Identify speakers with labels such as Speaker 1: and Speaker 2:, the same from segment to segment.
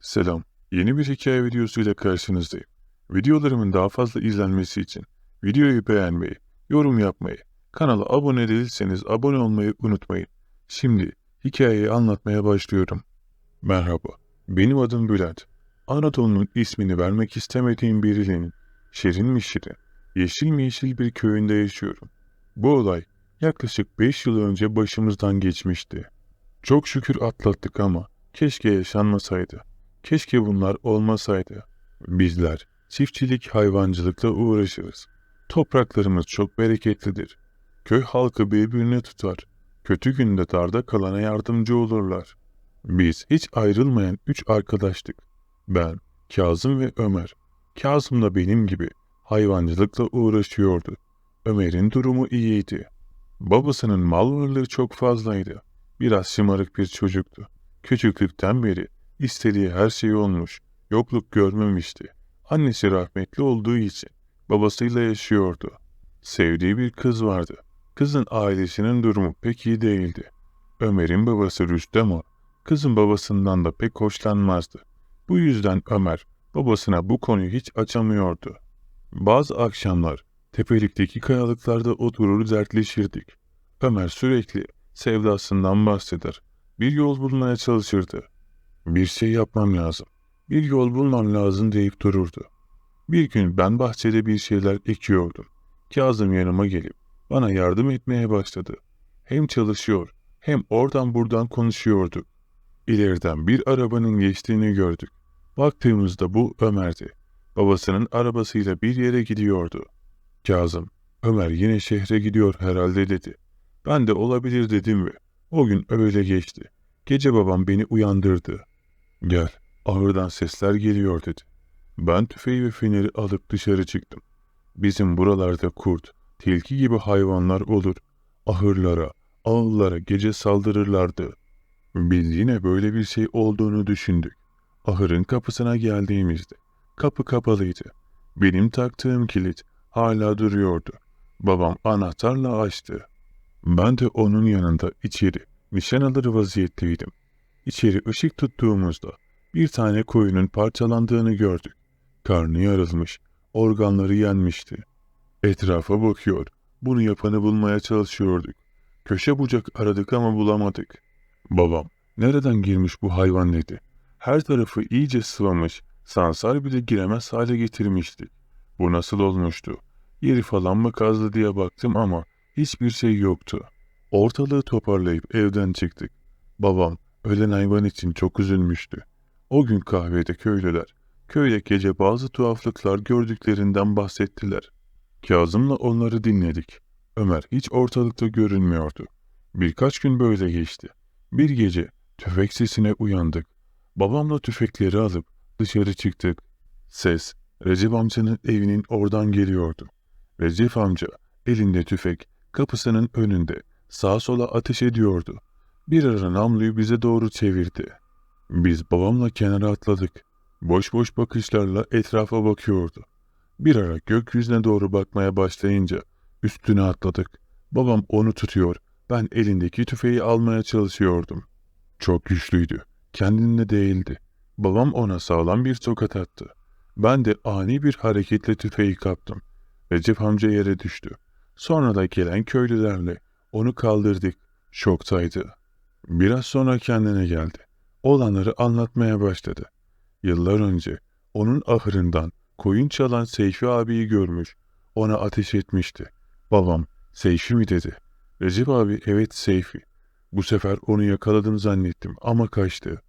Speaker 1: Selam. Yeni bir hikaye videosuyla karşınızdayım. Videolarımın daha fazla izlenmesi için videoyu beğenmeyi, yorum yapmayı, kanala abone değilseniz abone olmayı unutmayın. Şimdi hikayeyi anlatmaya başlıyorum. Merhaba, benim adım Bülent. Anadolu'nun ismini vermek istemediğim birinin şirin mi şirin, yeşil mi yeşil bir köyünde yaşıyorum. Bu olay yaklaşık 5 yıl önce başımızdan geçmişti. Çok şükür atlattık ama keşke yaşanmasaydı. Keşke bunlar olmasaydı. Bizler çiftçilik, hayvancılıkla uğraşırız. Topraklarımız çok bereketlidir. Köy halkı birbirini tutar. Kötü günde darda kalana yardımcı olurlar. Biz hiç ayrılmayan üç arkadaştık. Ben, Kazım ve Ömer. Kazım da benim gibi hayvancılıkla uğraşıyordu. Ömer'in durumu iyiydi. Babasının mal varlığı çok fazlaydı. Biraz şımarık bir çocuktu. Küçüklükten beri istediği her şey olmuş, yokluk görmemişti. Annesi rahmetli olduğu için babasıyla yaşıyordu. Sevdiği bir kız vardı. Kızın ailesinin durumu pek iyi değildi. Ömer'in babası Rüstem o. Kızın babasından da pek hoşlanmazdı. Bu yüzden Ömer babasına bu konuyu hiç açamıyordu. Bazı akşamlar tepelikteki kayalıklarda oturur dertleşirdik. Ömer sürekli sevdasından bahseder. Bir yol bulmaya çalışırdı. Bir şey yapmam lazım. Bir yol bulmam lazım deyip dururdu. Bir gün ben bahçede bir şeyler ekiyordum. Kazım yanıma gelip bana yardım etmeye başladı. Hem çalışıyor hem oradan buradan konuşuyordu. İleriden bir arabanın geçtiğini gördük. Baktığımızda bu Ömer'di. Babasının arabasıyla bir yere gidiyordu. Kazım, Ömer yine şehre gidiyor herhalde dedi. Ben de olabilir dedim ve o gün öyle geçti. Gece babam beni uyandırdı. Gel, ahırdan sesler geliyor dedi. Ben tüfeği ve feneri alıp dışarı çıktım. Bizim buralarda kurt, tilki gibi hayvanlar olur. Ahırlara, ağıllara gece saldırırlardı. Biz yine böyle bir şey olduğunu düşündük. Ahırın kapısına geldiğimizde kapı kapalıydı. Benim taktığım kilit hala duruyordu. Babam anahtarla açtı. Ben de onun yanında içeri nişan alır vaziyetteydim. İçeri ışık tuttuğumuzda bir tane koyunun parçalandığını gördük. Karnı yarılmış, organları yenmişti. Etrafa bakıyor, bunu yapanı bulmaya çalışıyorduk. Köşe bucak aradık ama bulamadık. Babam, nereden girmiş bu hayvan dedi. Her tarafı iyice sıvamış, sansar bile giremez hale getirmişti. Bu nasıl olmuştu? Yeri falan mı kazdı diye baktım ama hiçbir şey yoktu. Ortalığı toparlayıp evden çıktık. Babam ölen hayvan için çok üzülmüştü. O gün kahvede köylüler, köyde gece bazı tuhaflıklar gördüklerinden bahsettiler. Kazım'la onları dinledik. Ömer hiç ortalıkta görünmüyordu. Birkaç gün böyle geçti. Bir gece tüfek sesine uyandık. Babamla tüfekleri alıp dışarı çıktık. Ses Recep amcanın evinin oradan geliyordu. Recep amca elinde tüfek kapısının önünde sağa sola ateş ediyordu. Bir ara namluyu bize doğru çevirdi. Biz babamla kenara atladık. Boş boş bakışlarla etrafa bakıyordu. Bir ara gökyüzüne doğru bakmaya başlayınca üstüne atladık. Babam onu tutuyor, ben elindeki tüfeği almaya çalışıyordum. Çok güçlüydü, kendinde değildi. Babam ona sağlam bir tokat attı. Ben de ani bir hareketle tüfeği kaptım. Recep amca yere düştü. Sonra da gelen köylülerle onu kaldırdık. Şoktaydı. Biraz sonra kendine geldi. Olanları anlatmaya başladı. Yıllar önce onun ahırından koyun çalan Seyfi abiyi görmüş. Ona ateş etmişti. Babam Seyfi mi dedi. Recep abi evet Seyfi. Bu sefer onu yakaladım zannettim ama kaçtı.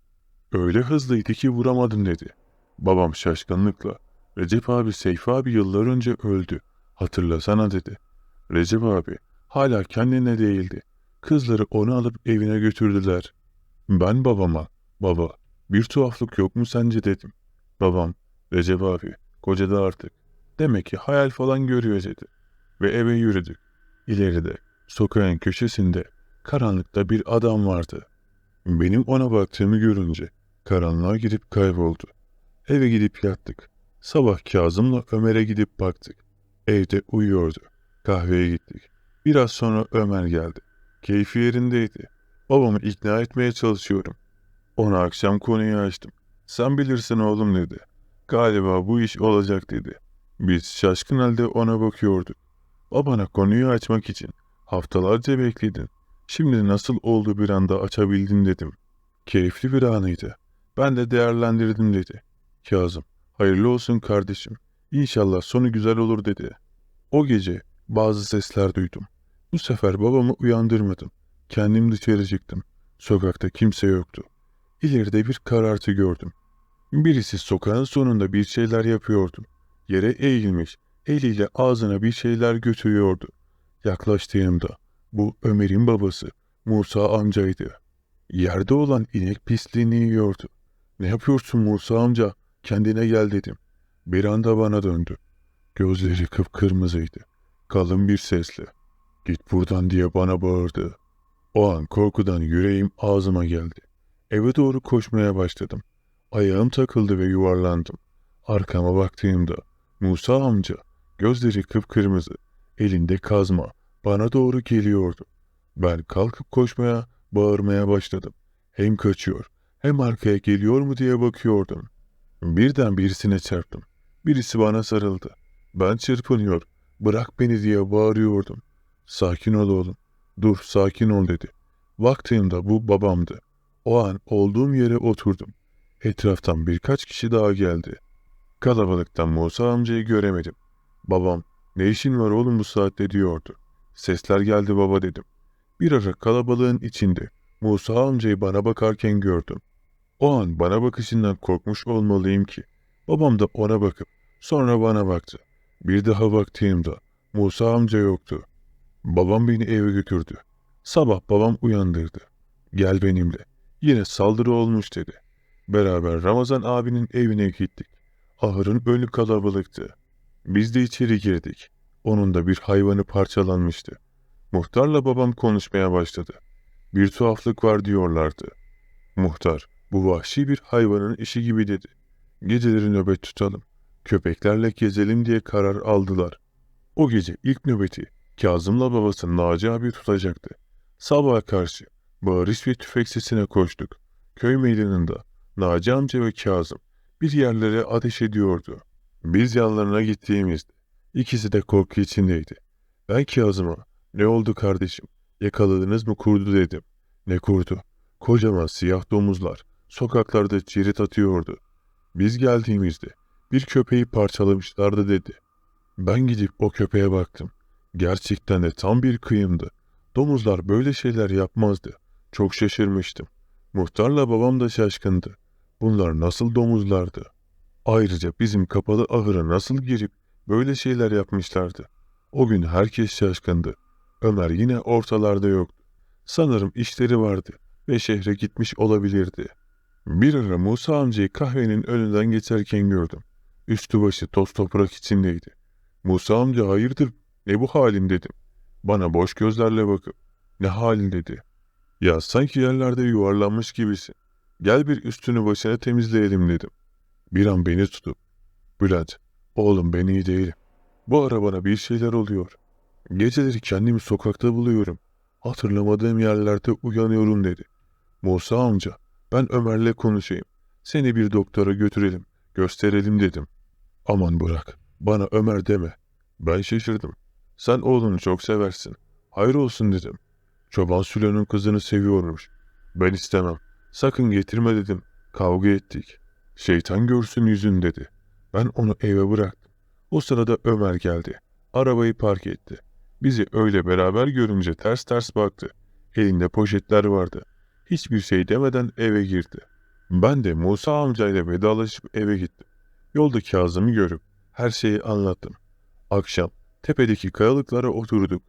Speaker 1: Öyle hızlıydı ki vuramadım dedi. Babam şaşkınlıkla Recep abi Seyfi abi yıllar önce öldü. Hatırlasana dedi. Recep abi hala kendine değildi. Kızları onu alıp evine götürdüler. Ben babama, baba bir tuhaflık yok mu sence dedim. Babam, Recep abi, kocadı artık. Demek ki hayal falan görüyor dedi. Ve eve yürüdük. İleride, sokağın köşesinde, karanlıkta bir adam vardı. Benim ona baktığımı görünce, karanlığa gidip kayboldu. Eve gidip yattık. Sabah Kazım'la Ömer'e gidip baktık. Evde uyuyordu. Kahveye gittik. Biraz sonra Ömer geldi. Keyfi yerindeydi. Babamı ikna etmeye çalışıyorum. Ona akşam konuyu açtım. Sen bilirsin oğlum dedi. Galiba bu iş olacak dedi. Biz şaşkın halde ona bakıyorduk. O bana konuyu açmak için haftalarca bekledin. Şimdi nasıl oldu bir anda açabildin dedim. Keyifli bir anıydı. Ben de değerlendirdim dedi. Kazım, hayırlı olsun kardeşim. İnşallah sonu güzel olur dedi. O gece bazı sesler duydum. Bu sefer babamı uyandırmadım. Kendim dışarı çıktım. Sokakta kimse yoktu. İleride bir karartı gördüm. Birisi sokağın sonunda bir şeyler yapıyordu. Yere eğilmiş, eliyle ağzına bir şeyler götürüyordu. Yaklaştığımda bu Ömer'in babası Musa amcaydı. Yerde olan inek pisliğini yiyordu. Ne yapıyorsun Musa amca? Kendine gel dedim. Bir anda bana döndü. Gözleri kıpkırmızıydı. Kalın bir sesle. Git buradan diye bana bağırdı. O an korkudan yüreğim ağzıma geldi. Eve doğru koşmaya başladım. Ayağım takıldı ve yuvarlandım. Arkama baktığımda Musa amca gözleri kıpkırmızı, elinde kazma bana doğru geliyordu. Ben kalkıp koşmaya, bağırmaya başladım. Hem kaçıyor hem arkaya geliyor mu diye bakıyordum. Birden birisine çarptım. Birisi bana sarıldı. Ben çırpınıyor, bırak beni diye bağırıyordum. Sakin ol oğlum, dur sakin ol dedi. Baktığımda bu babamdı. O an olduğum yere oturdum. Etraftan birkaç kişi daha geldi. Kalabalıktan Musa amcayı göremedim. Babam, ne işin var oğlum bu saatte diyordu. Sesler geldi baba dedim. Bir ara kalabalığın içinde Musa amcayı bana bakarken gördüm. O an bana bakışından korkmuş olmalıyım ki. Babam da ona bakıp sonra bana baktı. Bir daha baktığımda Musa amca yoktu. Babam beni eve götürdü. Sabah babam uyandırdı. Gel benimle. Yine saldırı olmuş dedi. Beraber Ramazan abinin evine gittik. Ahırın önü kalabalıktı. Biz de içeri girdik. Onun da bir hayvanı parçalanmıştı. Muhtarla babam konuşmaya başladı. Bir tuhaflık var diyorlardı. Muhtar, bu vahşi bir hayvanın işi gibi dedi. Geceleri nöbet tutalım. Köpeklerle gezelim diye karar aldılar. O gece ilk nöbeti Kazım'la babası Naci abi tutacaktı. Sabaha karşı bağırış ve tüfek sesine koştuk. Köy meydanında Naci amca ve Kazım bir yerlere ateş ediyordu. Biz yanlarına gittiğimizde ikisi de korku içindeydi. Ben Kazım'a ne oldu kardeşim yakaladınız mı kurdu dedim. Ne kurdu? Kocaman siyah domuzlar sokaklarda cirit atıyordu. Biz geldiğimizde bir köpeği parçalamışlardı dedi. Ben gidip o köpeğe baktım. Gerçekten de tam bir kıyımdı. Domuzlar böyle şeyler yapmazdı. Çok şaşırmıştım. Muhtarla babam da şaşkındı. Bunlar nasıl domuzlardı? Ayrıca bizim kapalı ahıra nasıl girip böyle şeyler yapmışlardı? O gün herkes şaşkındı. Ömer yine ortalarda yoktu. Sanırım işleri vardı ve şehre gitmiş olabilirdi. Bir ara Musa amcayı kahvenin önünden geçerken gördüm. Üstü başı toz toprak içindeydi. Musa amca hayırdır ne bu halin dedim. Bana boş gözlerle bakıp ne halin dedi. Ya sanki yerlerde yuvarlanmış gibisin. Gel bir üstünü başına temizleyelim dedim. Bir an beni tutup Bülent oğlum ben iyi değilim. Bu ara bana bir şeyler oluyor. Geceleri kendimi sokakta buluyorum. Hatırlamadığım yerlerde uyanıyorum dedi. Musa amca ben Ömer'le konuşayım. Seni bir doktora götürelim, gösterelim dedim. Aman bırak, bana Ömer deme. Ben şaşırdım. Sen oğlunu çok seversin. Hayır olsun dedim. Çoban Sülo'nun kızını seviyormuş. Ben istemem. Sakın getirme dedim. Kavga ettik. Şeytan görsün yüzün dedi. Ben onu eve bıraktım. O sırada Ömer geldi. Arabayı park etti. Bizi öyle beraber görünce ters ters baktı. Elinde poşetler vardı. Hiçbir şey demeden eve girdi. Ben de Musa amcayla vedalaşıp eve gittim. Yolda Kazım'ı görüp her şeyi anlattım. Akşam tepedeki kayalıklara oturduk.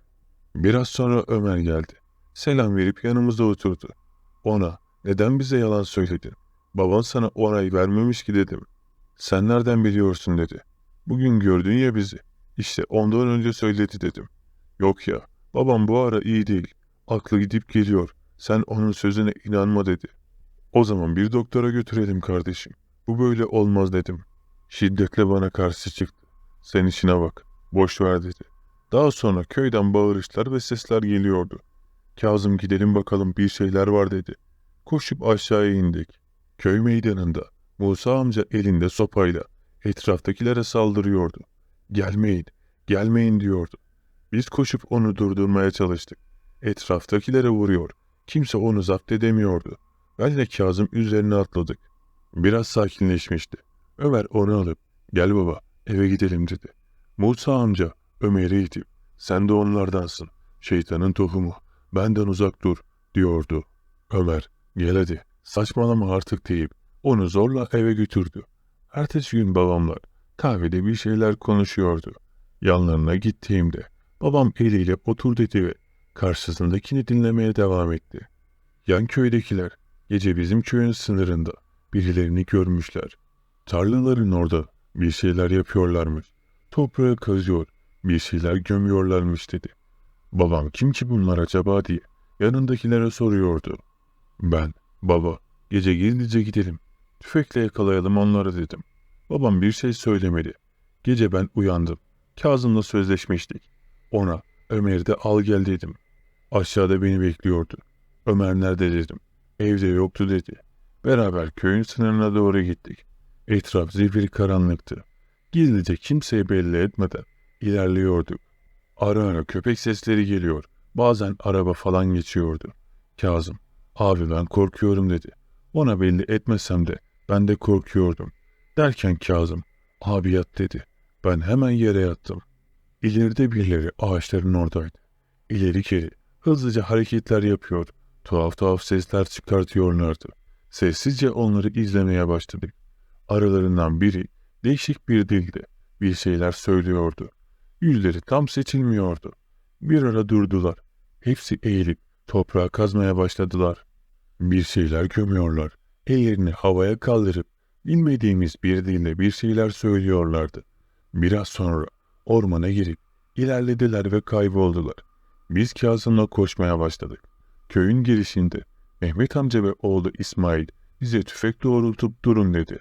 Speaker 1: Biraz sonra Ömer geldi. Selam verip yanımıza oturdu. Ona neden bize yalan söyledin? Baban sana onay vermemiş ki dedim. Sen nereden biliyorsun dedi. Bugün gördün ya bizi. İşte ondan önce söyledi dedim. Yok ya babam bu ara iyi değil. Aklı gidip geliyor. Sen onun sözüne inanma dedi. O zaman bir doktora götürelim kardeşim. Bu böyle olmaz dedim. Şiddetle bana karşı çıktı. Sen işine bak. Boş ver dedi. Daha sonra köyden bağırışlar ve sesler geliyordu. Kazım gidelim bakalım bir şeyler var dedi. Koşup aşağıya indik. Köy meydanında Musa amca elinde sopayla etraftakilere saldırıyordu. Gelmeyin, gelmeyin diyordu. Biz koşup onu durdurmaya çalıştık. Etraftakilere vuruyor. Kimse onu zapt edemiyordu. Ben de Kazım üzerine atladık. Biraz sakinleşmişti. Ömer onu alıp gel baba eve gidelim dedi. Musa amca Ömer'i itip sen de onlardansın. Şeytanın tohumu benden uzak dur diyordu. Ömer gel hadi saçmalama artık deyip onu zorla eve götürdü. Ertesi gün babamlar kahvede bir şeyler konuşuyordu. Yanlarına gittiğimde babam eliyle otur dedi ve karşısındakini dinlemeye devam etti. Yan köydekiler gece bizim köyün sınırında birilerini görmüşler. Tarlaların orada bir şeyler yapıyorlarmış. Toprağı kazıyor, bir şeyler gömüyorlarmış dedi. Babam kim ki bunlar acaba diye yanındakilere soruyordu. Ben, baba, gece gizlice gidelim. Tüfekle yakalayalım onları dedim. Babam bir şey söylemedi. Gece ben uyandım. Kazım'la sözleşmiştik. Ona Ömer'i de al gel dedim. Aşağıda beni bekliyordu. Ömer nerede dedim. Evde yoktu dedi. Beraber köyün sınırına doğru gittik. Etraf zifiri karanlıktı. Gizlice kimseye belli etmeden ilerliyorduk. Ara ara köpek sesleri geliyor. Bazen araba falan geçiyordu. Kazım, abi ben korkuyorum dedi. Ona belli etmesem de ben de korkuyordum. Derken Kazım, abi yat dedi. Ben hemen yere yattım. İleride birileri ağaçların oradaydı. İleri geri hızlıca hareketler yapıyor, tuhaf tuhaf sesler çıkartıyorlardı. Sessizce onları izlemeye başladık. Aralarından biri değişik bir dilde bir şeyler söylüyordu. Yüzleri tam seçilmiyordu. Bir ara durdular. Hepsi eğilip toprağa kazmaya başladılar. Bir şeyler gömüyorlar. Ellerini havaya kaldırıp bilmediğimiz bir dilde bir şeyler söylüyorlardı. Biraz sonra ormana girip ilerlediler ve kayboldular. Biz Kazım'la koşmaya başladık. Köyün girişinde Mehmet amca ve oğlu İsmail bize tüfek doğrultup durun dedi.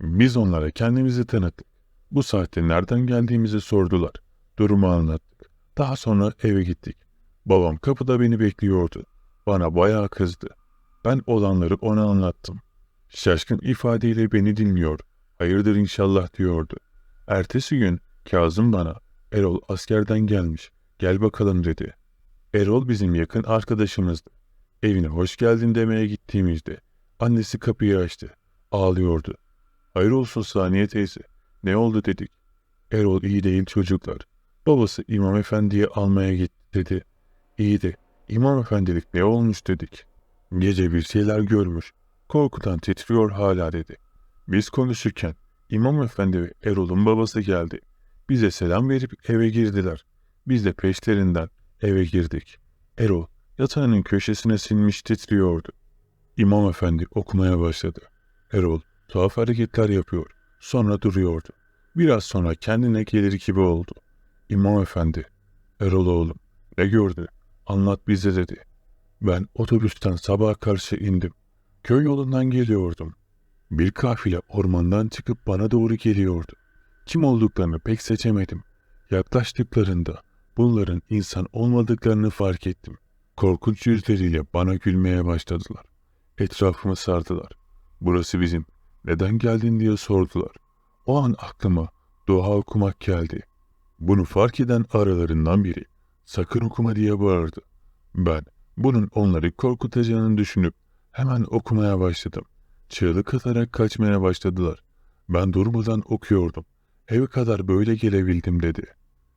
Speaker 1: Biz onlara kendimizi tanıttık. Bu saatte nereden geldiğimizi sordular. Durumu anlattık. Daha sonra eve gittik. Babam kapıda beni bekliyordu. Bana bayağı kızdı. Ben olanları ona anlattım. Şaşkın ifadeyle beni dinliyor. Hayırdır inşallah diyordu. Ertesi gün Kazım bana Erol askerden gelmiş. Gel bakalım dedi. Erol bizim yakın arkadaşımızdı. Evine hoş geldin demeye gittiğimizde annesi kapıyı açtı. Ağlıyordu. Hayır olsun Saniye teyze. Ne oldu dedik. Erol iyi değil çocuklar. Babası İmam Efendi'ye almaya gitti dedi. İyi de İmam Efendilik ne olmuş dedik. Gece bir şeyler görmüş. Korkudan titriyor hala dedi. Biz konuşurken İmam Efendi ve Erol'un babası geldi. Bize selam verip eve girdiler. Biz de peşlerinden eve girdik. Erol yatağının köşesine sinmiş titriyordu. İmam Efendi okumaya başladı. Erol tuhaf hareketler yapıyor. Sonra duruyordu. Biraz sonra kendine gelir gibi oldu. İmam Efendi, Erol oğlum ne gördü? Anlat bize dedi. Ben otobüsten sabaha karşı indim. Köy yolundan geliyordum. Bir kafile ormandan çıkıp bana doğru geliyordu. Kim olduklarını pek seçemedim. Yaklaştıklarında bunların insan olmadıklarını fark ettim. Korkunç yüzleriyle bana gülmeye başladılar. Etrafımı sardılar. Burası bizim. Neden geldin diye sordular. O an aklıma dua okumak geldi. Bunu fark eden aralarından biri sakın okuma diye bağırdı. Ben bunun onları korkutacağını düşünüp hemen okumaya başladım. Çığlık atarak kaçmaya başladılar. Ben durmadan okuyordum. Eve kadar böyle gelebildim dedi.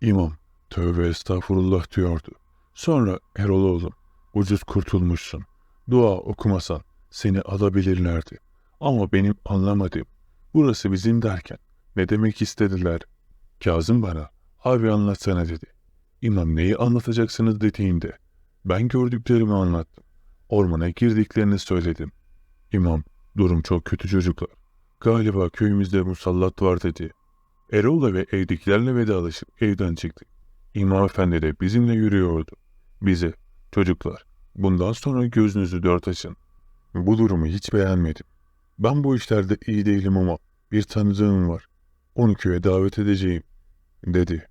Speaker 1: İmam, tövbe estağfurullah diyordu. Sonra Erol oğlum, ucuz kurtulmuşsun. Dua okumasan seni alabilirlerdi. Ama benim anlamadığım, burası bizim derken ne demek istediler? Kazım bana, abi anlatsana dedi. İmam neyi anlatacaksınız dediğinde, ben gördüklerimi anlattım. Ormana girdiklerini söyledim. İmam, durum çok kötü çocuklar. Galiba köyümüzde musallat var dedi. Erol'la ve evdekilerle vedalaşıp evden çıktık. İmam Efendi de bizimle yürüyordu. Bize, çocuklar, bundan sonra gözünüzü dört açın. Bu durumu hiç beğenmedim. Ben bu işlerde iyi değilim ama bir tanıdığım var. Onu köye davet edeceğim, dedi.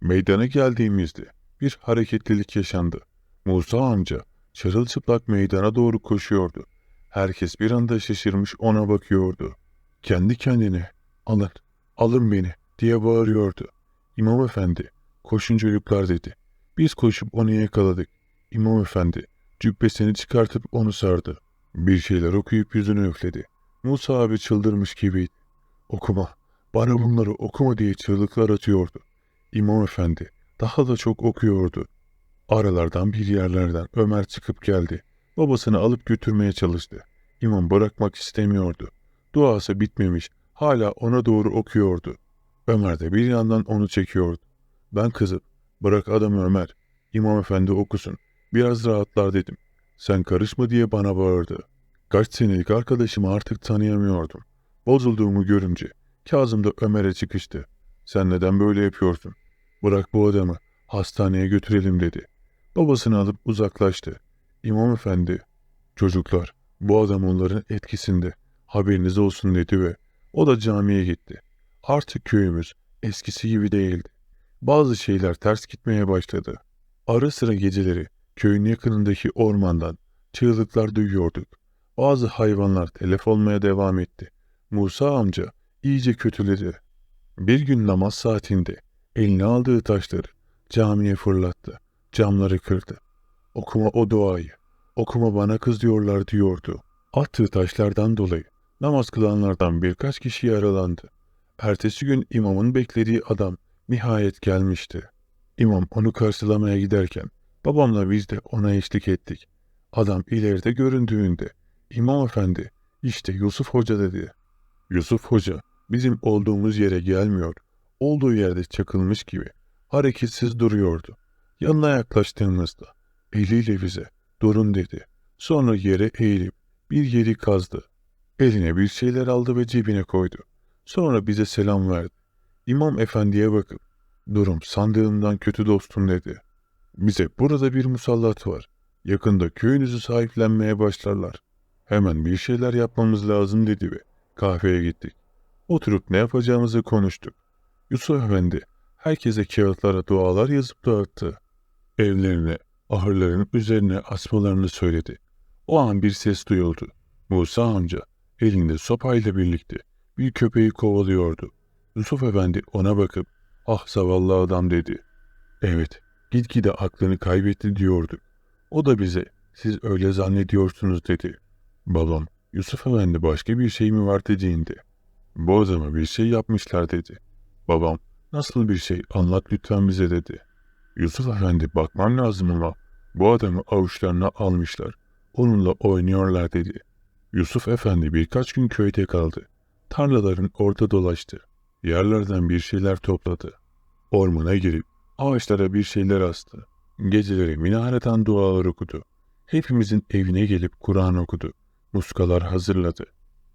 Speaker 1: Meydana geldiğimizde bir hareketlilik yaşandı. Musa amca çırılçıplak meydana doğru koşuyordu. Herkes bir anda şaşırmış ona bakıyordu. kendi kendine alın, alın beni diye bağırıyordu. İmam efendi koşun çocuklar dedi. Biz koşup onu yakaladık. İmam efendi cübbesini çıkartıp onu sardı. Bir şeyler okuyup yüzünü üfledi. Musa abi çıldırmış gibiydi. Okuma, bana bunları okuma diye çığlıklar atıyordu. İmam efendi daha da çok okuyordu. Aralardan bir yerlerden Ömer çıkıp geldi. Babasını alıp götürmeye çalıştı. İmam bırakmak istemiyordu. Duası bitmemiş, hala ona doğru okuyordu. Ömer de bir yandan onu çekiyordu. Ben kızıp, bırak adamı Ömer, İmam efendi okusun, biraz rahatlar dedim. Sen karışma diye bana bağırdı. Kaç senelik arkadaşımı artık tanıyamıyordum. Bozulduğumu görünce Kazım da Ömer'e çıkıştı. Sen neden böyle yapıyorsun? Bırak bu adamı, hastaneye götürelim dedi. Babasını alıp uzaklaştı. İmam efendi, çocuklar bu adam onların etkisinde, haberiniz olsun dedi ve o da camiye gitti. Artık köyümüz eskisi gibi değildi. Bazı şeyler ters gitmeye başladı. Ara sıra geceleri köyün yakınındaki ormandan çığlıklar duyuyorduk. Bazı hayvanlar telef olmaya devam etti. Musa amca iyice kötüledi. Bir gün namaz saatinde eline aldığı taşları camiye fırlattı. Camları kırdı. Okuma o duayı. Okuma bana kız diyorlar diyordu. Attığı taşlardan dolayı namaz kılanlardan birkaç kişi yaralandı. Ertesi gün imamın beklediği adam nihayet gelmişti. İmam onu karşılamaya giderken babamla biz de ona eşlik ettik. Adam ileride göründüğünde İmam efendi işte Yusuf Hoca dedi. Yusuf Hoca bizim olduğumuz yere gelmiyor. Olduğu yerde çakılmış gibi hareketsiz duruyordu. Yanına yaklaştığımızda eliyle bize durun dedi. Sonra yere eğilip bir yeri kazdı. Eline bir şeyler aldı ve cebine koydu. Sonra bize selam verdi. İmam efendiye bakıp durum sandığımdan kötü dostum dedi. Bize burada bir musallat var. Yakında köyünüzü sahiplenmeye başlarlar. Hemen bir şeyler yapmamız lazım dedi ve kahveye gittik. Oturup ne yapacağımızı konuştuk. Yusuf Efendi herkese kağıtlara dualar yazıp dağıttı. Evlerine, ahırların üzerine asmalarını söyledi. O an bir ses duyuldu. Musa amca elinde sopayla birlikte bir köpeği kovalıyordu. Yusuf Efendi ona bakıp ah zavallı adam dedi. Evet gitgide aklını kaybetti diyorduk. O da bize siz öyle zannediyorsunuz dedi. Babam Yusuf Efendi başka bir şey mi var dediğinde bu adama bir şey yapmışlar dedi. Babam nasıl bir şey anlat lütfen bize dedi. Yusuf Efendi bakman lazım ama bu adamı avuçlarına almışlar. Onunla oynuyorlar dedi. Yusuf Efendi birkaç gün köyde kaldı. Tarlaların orada dolaştı. Yerlerden bir şeyler topladı. Ormana girip ağaçlara bir şeyler astı. Geceleri minareten dualar okudu. Hepimizin evine gelip Kur'an okudu. Muskalar hazırladı.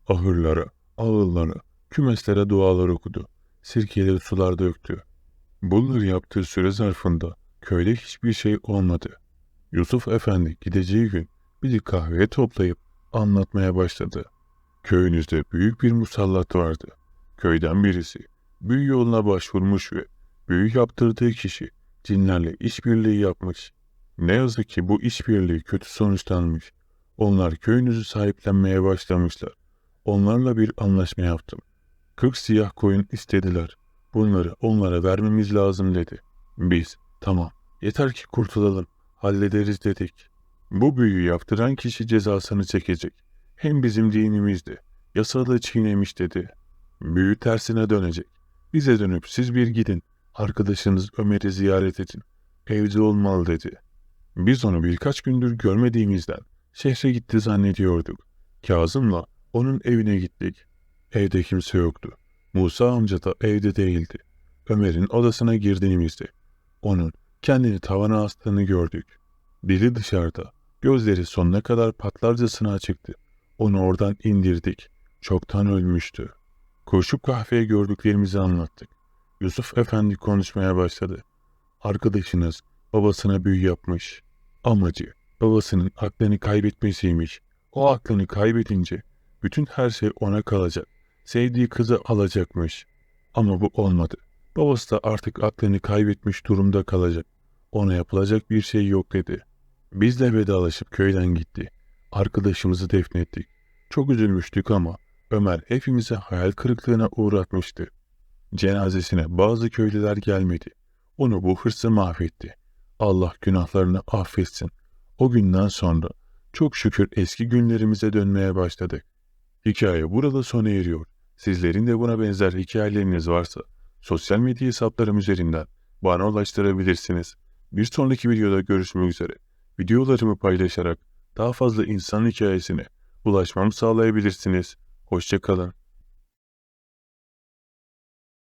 Speaker 1: Ahırlara, ağıllara, kümeslere dualar okudu. Sirkeli sular döktü. Bunları yaptığı süre zarfında köyde hiçbir şey olmadı. Yusuf Efendi gideceği gün bizi kahveye toplayıp anlatmaya başladı. Köyünüzde büyük bir musallat vardı. Köyden birisi büyü yoluna başvurmuş ve büyü yaptırdığı kişi cinlerle işbirliği yapmış. Ne yazık ki bu işbirliği kötü sonuçlanmış. Onlar köyünüzü sahiplenmeye başlamışlar. Onlarla bir anlaşma yaptım. Kırk siyah koyun istediler. Bunları onlara vermemiz lazım dedi. Biz, tamam, yeter ki kurtulalım, hallederiz dedik. Bu büyüyü yaptıran kişi cezasını çekecek. Hem bizim dinimizde, yasalı çiğnemiş dedi. Büyü tersine dönecek. Bize dönüp siz bir gidin, arkadaşınız Ömer'i ziyaret edin. Evde olmalı dedi. Biz onu birkaç gündür görmediğimizden şehre gitti zannediyorduk. Kazım'la onun evine gittik. Evde kimse yoktu. Musa amca da evde değildi. Ömer'in odasına girdiğimizde onun kendini tavana astığını gördük. Dili dışarıda, gözleri sonuna kadar patlarcasına açıktı. Onu oradan indirdik. Çoktan ölmüştü. Koşup kahveye gördüklerimizi anlattık. Yusuf Efendi konuşmaya başladı. Arkadaşınız babasına büyü yapmış. Amacı babasının aklını kaybetmesiymiş. O aklını kaybedince bütün her şey ona kalacak. Sevdiği kızı alacakmış. Ama bu olmadı. Babası da artık aklını kaybetmiş durumda kalacak. Ona yapılacak bir şey yok dedi. Bizle vedalaşıp köyden gitti. Arkadaşımızı defnettik. Çok üzülmüştük ama Ömer hepimize hayal kırıklığına uğratmıştı. Cenazesine bazı köylüler gelmedi. Onu bu hırsı mahvetti. Allah günahlarını affetsin. O günden sonra çok şükür eski günlerimize dönmeye başladık. Hikaye burada sona eriyor. Sizlerin de buna benzer hikayeleriniz varsa sosyal medya hesaplarım üzerinden bana ulaştırabilirsiniz. Bir sonraki videoda görüşmek üzere. Videolarımı paylaşarak daha fazla insan hikayesine ulaşmamı sağlayabilirsiniz. Hoşçakalın.